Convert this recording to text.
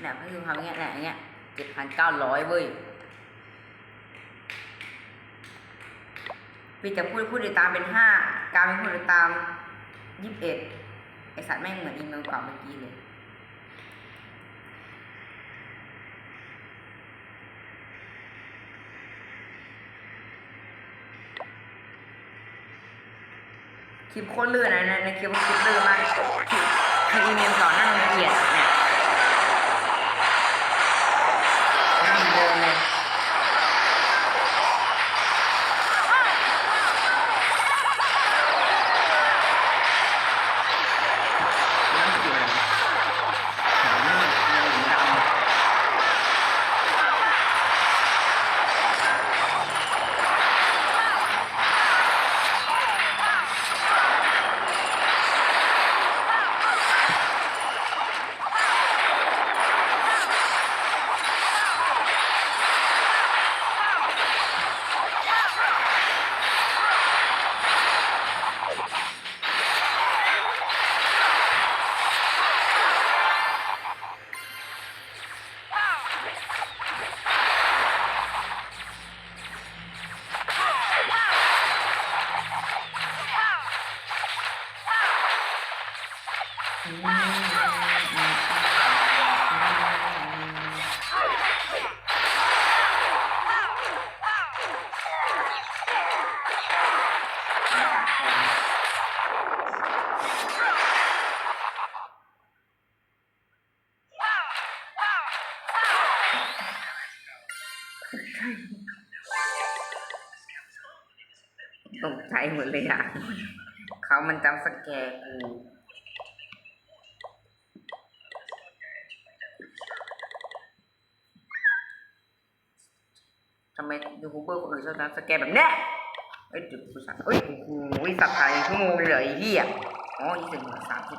เนี่ยก็คือทำอย่างเงี้ยเนี่ยอย่างเงี้ยเจ็ดพันเก้าร้อยเว้ยปีจะพูดพูดติดตามเป็นห้าการเป็นผู้ติดตามยี่สิบเอ็ดไอสัตว์แม่งเหมือนอีเมลเก่าเมื่อกี้เลยคลิปโคตรเลื่นนะในคลิปว่าคลิปเลื่นมากคลิปอีเมลก่อนหน้ามันเกียดเนี่ย ตกใจหมดเลยอะ เขามันจำสแกกู ทำไมยูทูบเบอร์คนอื่นชอบจำสแกนแบบเนี้ยเอ้ยจุดกูสั่งเอ้ยโอ้โหสับไทยชั่วโมงเลยเหรอไอ้เหี้ยอ๋อยี่สิบสามสิบ